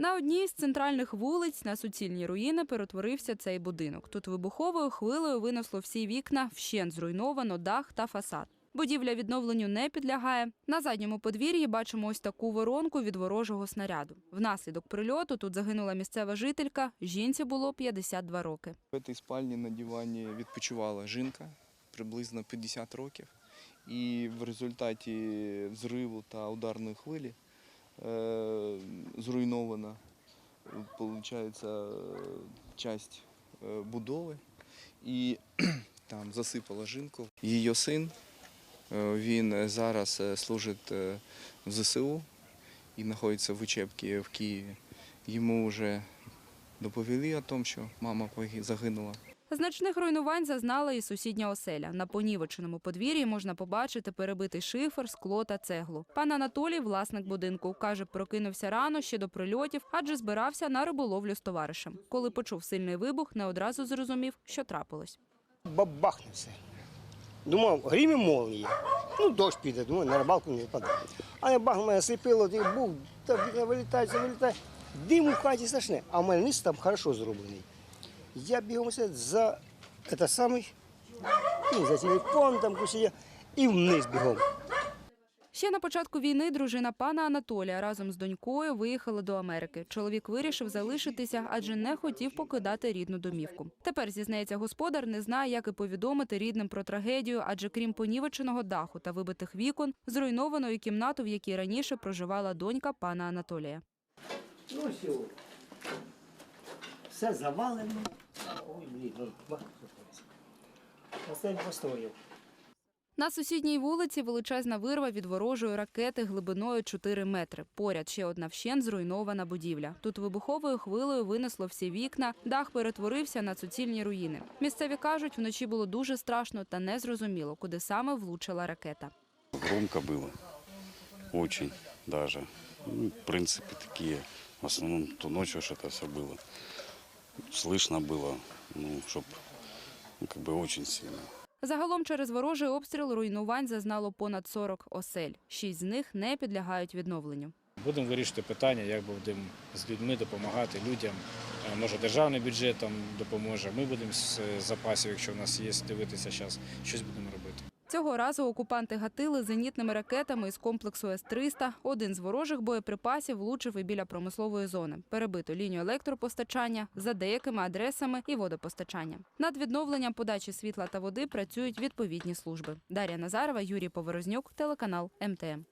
На одній з центральних вулиць на суцільні руїни перетворився цей будинок. Тут вибуховою хвилею винесло всі вікна, вщент зруйновано дах та фасад. Будівля відновленню не підлягає. На задньому подвір'ї бачимо ось таку воронку від ворожого снаряду. Внаслідок прильоту тут загинула місцева жителька. Жінці було 52 роки. В цій спальні на дивані відпочивала жінка приблизно 50 років. І в результаті взриву та ударної хвилі зруйнована виходить, часть е, будови і там засипала жінку. Її син, е, він зараз е, служить е, в ЗСУ і знаходиться в учебці в Києві. Йому вже доповіли о тому, що мама загинула. Значних руйнувань зазнала і сусідня оселя. На понівеченому подвір'ї можна побачити перебитий шифер, скло та цеглу. Пан Анатолій, власник будинку, каже, прокинувся рано ще до прильотів, адже збирався на риболовлю з товаришем. Коли почув сильний вибух, не одразу зрозумів, що трапилось. бабахнув все. Думав, грім і молнії. Ну, дощ піде, думаю, на рибалку не впаде. А я бах мене сліпило, ти бух, так вікна вилітає. Дим у хаті страшне, а в мене низ там хорошо зроблений. Я бігом все за це самий, ну, за телефон там кусія, і вниз бігом. Ще на початку війни дружина пана Анатолія разом з донькою виїхали до Америки. Чоловік вирішив залишитися, адже не хотів покидати рідну домівку. Тепер зізнається господар, не знає, як і повідомити рідним про трагедію, адже крім понівеченого даху та вибитих вікон, зруйновано і кімнату, в якій раніше проживала донька пана Анатолія. Ну, все Все завалено. Ой, блін, ну, бах, Оце постояв. На сусідній вулиці величезна вирва від ворожої ракети глибиною 4 метри. Поряд ще одна вщент зруйнована будівля. Тут вибуховою хвилею винесло всі вікна, дах перетворився на суцільні руїни. Місцеві кажуть, вночі було дуже страшно та незрозуміло, куди саме влучила ракета. Громко было. Очень даже. Ну, в принципе, такие. В основном ту ночью что это все было. Слышно было, ну, чтоб, ну, как бы очень сильно. Загалом через ворожий обстріл руйнувань зазнало понад 40 осель. Шість з них не підлягають відновленню. Будемо вирішити питання, як будемо з людьми допомагати людям. Е, Може, державний бюджет там допоможе. Ми будемо з е, запасів, якщо в нас є, дивитися зараз, щось будемо робити. Цього разу окупанти гатили зенітними ракетами із комплексу С-300. Один з ворожих боєприпасів влучив і біля промислової зони. Перебито лінію електропостачання за деякими адресами і водопостачання. Над відновленням подачі світла та води працюють відповідні служби. Дар'я Назарова, Юрій Поворознюк, телеканал МТМ.